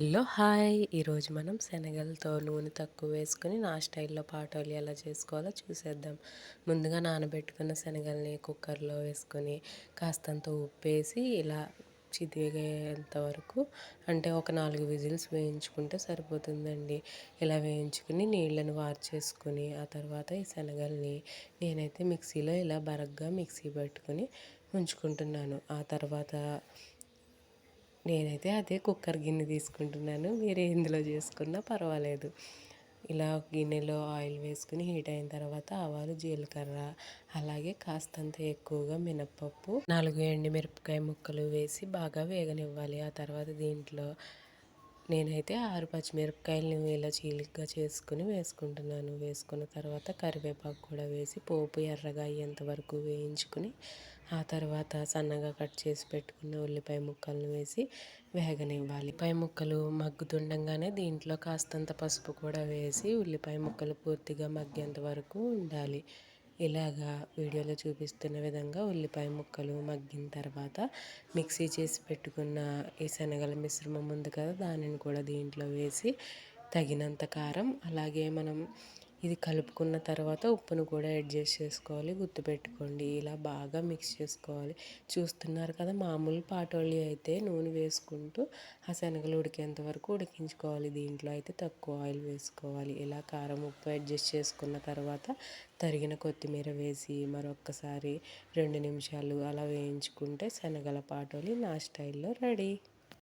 Hello hi. ఈరోజు మనం శనగలతో నూనె తక్కువ వేసుకొని నా స్టైల్లో పాటోలు ఎలా చేసుకోవాలో చూసేద్దాం. ముందుగా నానబెట్టుకున్న శనగల్ని కుక్కర్లో వేసుకొని కాస్తంత ఉప్పు వేసి ఇలా చిదిగేంత వరకు అంటే ఒక నాలుగు విజిల్స్ వేయించుకుంటే సరిపోతుందండి. ఇలా వేయించుకుని నీళ్ళని వార్చేసుకొని ఆ తర్వాత ఈ శనగల్ని నేనైతే మిక్సీలో ఇలా బరగ్గా మిక్సీ పెట్టుకుని ఉంచుకుంటున్నాను ఆ తర్వాత నేనైతే అదే కుక్కర్ గిన్నె తీసుకుంటున్నాను. మీరు ఎందులో చేసుకున్నా పర్వాలేదు. ఇలా గిన్నెలో ఆయిల్ వేసుకుని హీట్ అయిన తర్వాత ఆవాలు జీలకర్ర అలాగే కాస్తంత ఎక్కువగా మినప్పప్పు నాలుగు ఎండు మిరపకాయ ముక్కలు వేసి బాగా వేగనివ్వాలి. ఆ తర్వాత దీంట్లో నేనైతే ఆరు పచ్చిమిరపకాయలని ఇలా చీలికగా చేసుకుని వేసుకుంటున్నాను. వేసుకున్న తర్వాత కరివేపాకు కూడా వేసి పోపు ఎర్రగా అయ్యేంత వరకు వేయించుకుని ఆ తర్వాత సన్నగా కట్ చేసి పెట్టుకున్న ఉల్లిపాయ ముక్కలను వేసి వేగనివ్వాలి. ఉల్లిపాయ ముక్కలు మగ్గుతుండగానే దీంట్లో కాస్తంత పసుపు కూడా వేసి ఉల్లిపాయ ముక్కలు పూర్తిగా మగ్గేంత వరకు ఉండాలి. ఇలాగా వీడియోలో చూపిస్తున్న విధంగా ఉల్లిపాయ ముక్కలు మగ్గిన తర్వాత మిక్సీ చేసి పెట్టుకున్న ఈ శనగల మిశ్రమం ఉంది కదా దానిని కూడా దీంట్లో వేసి తగినంత కారం అలాగే మనం ఇది కలుపుకున్న తర్వాత ఉప్పును కూడా అడ్జస్ట్ చేసుకోవాలి గుర్తుపెట్టుకోండి ఇలా బాగా మిక్స్ చేసుకోవాలి. చూస్తున్నారు కదా మామూలు పాటోళ్ళి అయితే నూనె వేసుకుంటూ ఆ శనగలు ఉడికేంత వరకు ఉడికించుకోవాలి. దీంట్లో అయితే తక్కువ ఆయిల్ వేసుకోవాలి. ఇలా కారం ఉప్పు అడ్జస్ట్ చేసుకున్న తర్వాత తరిగిన కొత్తిమీర వేసి మరొక్కసారి రెండు నిమిషాలు అలా వేయించుకుంటే శనగల పాటోలి నా స్టైల్లో రెడీ